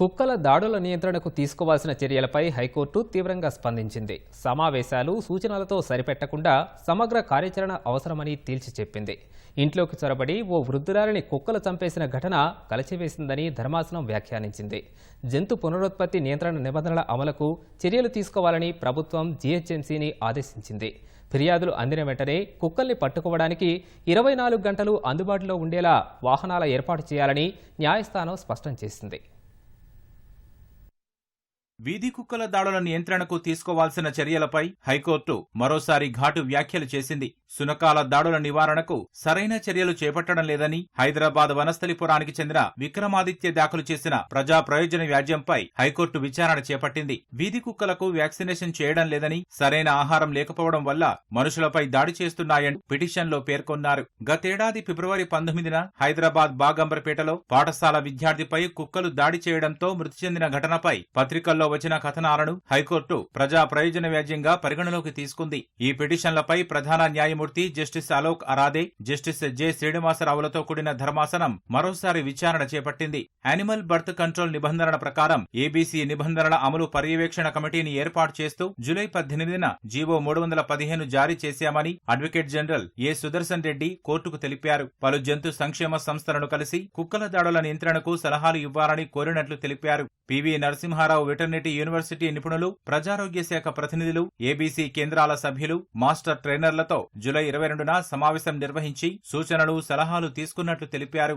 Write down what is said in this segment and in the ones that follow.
కుక్కల దాడుల నియంత్రణకు తీసుకోవాల్సిన చర్యలపై హైకోర్టు తీవ్రంగా స్పందించింది. సమావేశాలు సూచనలతో సరిపెట్టకుండా సమగ్ర కార్యాచరణ అవసరమని తేల్చి చెప్పింది. ఇంట్లోకి చొరబడి ఓ వృద్ధురాలిని కుక్కలు చంపేసిన ఘటన కలచివేసిందని ధర్మాసనం వ్యాఖ్యానించింది. జంతు పునరుత్పత్తి నియంత్రణ నిబంధనల అమలుకు చర్యలు తీసుకోవాలని ప్రభుత్వం జీహెచ్ఎంసీని ఆదేశించింది. ఫిర్యాదులు అందిన వెంటనే కుక్కల్ని పట్టుకోవడానికి ఇరవై నాలుగు గంటలు అందుబాటులో ఉండేలా వాహనాల ఏర్పాటు చేయాలని న్యాయస్థానం స్పష్టం చేసింది. వీధి కుక్కల దాడుల నియంత్రణకు తీసుకోవాల్సిన చర్యలపై హైకోర్టు మరోసారి ఘాటు వ్యాఖ్యలు చేసింది. సునకాల దాడుల నివారణకు సరైన చర్యలు చేపట్టడం లేదని హైదరాబాద్ వనస్థలిపురానికి చెందిన విక్రమాదిత్య దాఖలు చేసిన ప్రజా ప్రయోజన వ్యాజ్యంపై హైకోర్టు విచారణ చేపట్టింది. వీధి కుక్కలకు వ్యాక్సినేషన్ చేయడం లేదని సరైన ఆహారం లేకపోవడం వల్ల మనుషులపై దాడి చేస్తున్నాయని పిటిషన్లో పేర్కొన్నారు. గతేడాది ఫిబ్రవరి పంతొమ్మిదిన హైదరాబాద్ బాగంబర్పేటలో పాఠశాల విద్యార్థిపై కుక్కలు దాడి చేయడంతో మృతి చెందిన ఘటనపై పత్రికల్లో వచ్చిన కథనాలను హైకోర్టు ప్రజా ప్రయోజన వ్యాజ్యంగా పరిగణలోకి తీసుకుంది. ఈ పిటిషన్లపై ప్రధాన న్యాయమూర్తి justice Alok Aradhe justice J శ్రీనివాసరావులతో కూడిన ధర్మాసనం మరోసారి విచారణ చేపట్టింది. యానిమల్ బర్త్ కంట్రోల్ నిబంధనల ప్రకారం ఏబీసీ నిబంధనల అమలు పర్యవేక్షణ కమిటీని ఏర్పాటు చేస్తూ జూలై పద్దెనిమిదిన జీవో మూడు వందల పదిహేను జారీ చేశామని advocate general A Sudarshan Reddy కోర్టుకు తెలిపారు. పలు జంతు సంక్షేమ సంస్థలను కలిసి కుక్కల దాడుల నియంత్రణకు సలహాలు ఇవ్వాలని కోరినట్లు తెలిపారు. పివి నరసింహారావు వెటర్నిటీ యూనివర్సిటీ నిపుణులు ప్రజారోగ్య శాఖ ప్రతినిధులు ఏబీసీ కేంద్రాల సభ్యులు మాస్టర్ ట్రైనర్లతో జూలై ఇరవై రెండున సమావేశం నిర్వహించి సూచనలు సలహాలు తీసుకున్నట్లు తెలిపారు.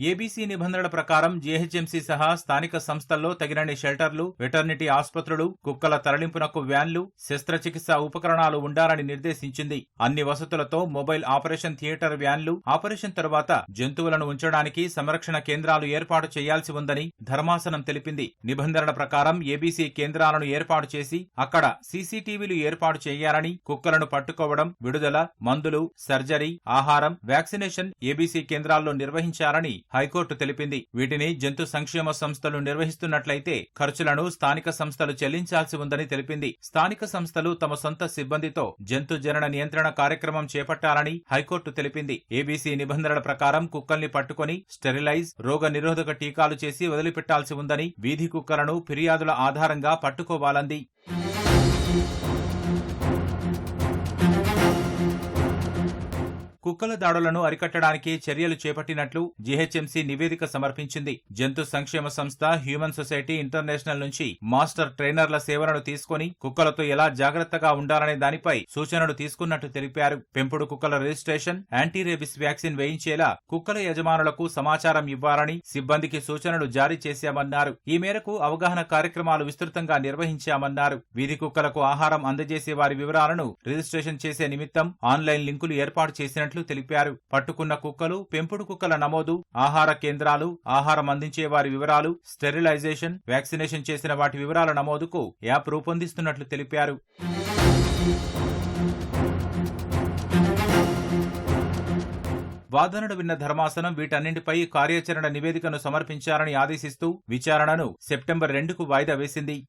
ఏబీసీ నిబంధనల ప్రకారం జీహెచ్ఎంసీ సహా స్థానిక సంస్థల్లో తగినన్ని షెల్టర్లు వెటర్నిటీ ఆసుపత్రులు కుక్కల తరలింపునకు వ్యాన్లు శస్త్రచికిత్స ఉపకరణాలు ఉండాలని నిర్దేశించింది. అన్ని వసతులతో మొబైల్ ఆపరేషన్ థియేటర్ వ్యాన్లు ఆపరేషన్ తరువాత జంతువులను ఉంచడానికి సంరక్షణ కేంద్రాలు ఏర్పాటు చేయాల్సి ఉందని ధర్మాసనం తెలిపింది. నిబంధనల ప్రకారం ఏబీసీ కేంద్రాలను ఏర్పాటు చేసి అక్కడ సీసీటీవీలు ఏర్పాటు చేయాలని కుక్కలను పట్టుకోవడం విడుదల మందులు సర్జరీ ఆహారం వ్యాక్సినేషన్ ఏబీసీ కేంద్రాల్లో నిర్వహించాలని హైకోర్టు తెలిపింది. వీటిని జంతు సంక్షేమ సంస్థలు నిర్వహిస్తున్నట్లయితే ఖర్చులను స్థానిక సంస్థలు చెల్లించాల్సి ఉందని తెలిపింది. స్థానిక సంస్థలు తమ సొంత సిబ్బందితో జంతు జనన నియంత్రణ కార్యక్రమం చేపట్టాలని హైకోర్టు తెలిపింది. ఏబీసీ నిబంధనల ప్రకారం కుక్కల్ని పట్టుకొని స్టెరిలైజ్ రోగ నిరోధక టీకాలు చేసి వదిలిపెట్టాల్సి ఉందని వీధి కుక్కలను ఫిర్యాదుల ఆధారంగా పట్టుకోవాలంది. కుక్కల దాడులను అరికట్టడానికి చర్యలు చేపట్టినట్లు జీహెచ్ఎంసీ నివేదిక సమర్పించింది. జంతు సంక్షేమ సంస్థ హ్యూమన్ సొసైటీ ఇంటర్నేషనల్ నుంచి మాస్టర్ ట్రైనర్ల సేవలను తీసుకుని కుక్కలతో ఎలా జాగ్రత్తగా ఉండాలనే దానిపై సూచనలు తీసుకున్నట్టు తెలిపారు. పెంపుడు కుక్కల రిజిస్ట్రేషన్ యాంటీ రేబిస్ వ్యాక్సిన్ వేయించేలా కుక్కల యజమానులకు సమాచారం ఇవ్వాలని సిబ్బందికి సూచనలు జారీ చేశామన్నారు. ఈ మేరకు అవగాహన కార్యక్రమాలు విస్తృతంగా నిర్వహించామన్నారు. వీధి కుక్కలకు ఆహారం అందజేసే వారి వివరాలను రిజిస్ట్రేషన్ చేసే నిమిత్తం ఆన్లైన్ లింకులు ఏర్పాటు చేసినట్లు తెలిపారు. పట్టుకున్న కుక్కలు పెంపుడు కుక్కల నమోదు ఆహార కేంద్రాలు ఆహారం అందించే వారి వివరాలు స్టెరిలైజేషన్ వ్యాక్సినేషన్ చేసిన వాటి వివరాల నమోదుకు యాప్ రూపొందిస్తున్నట్లు తెలిపారు. వాదనలు విన్న ధర్మాసనం వీటన్నింటిపై కార్యాచరణ నివేదికను సమర్పించాలని ఆదేశిస్తూ విచారణను సెప్టెంబర్ రెండుకు వాయిదా వేసింది.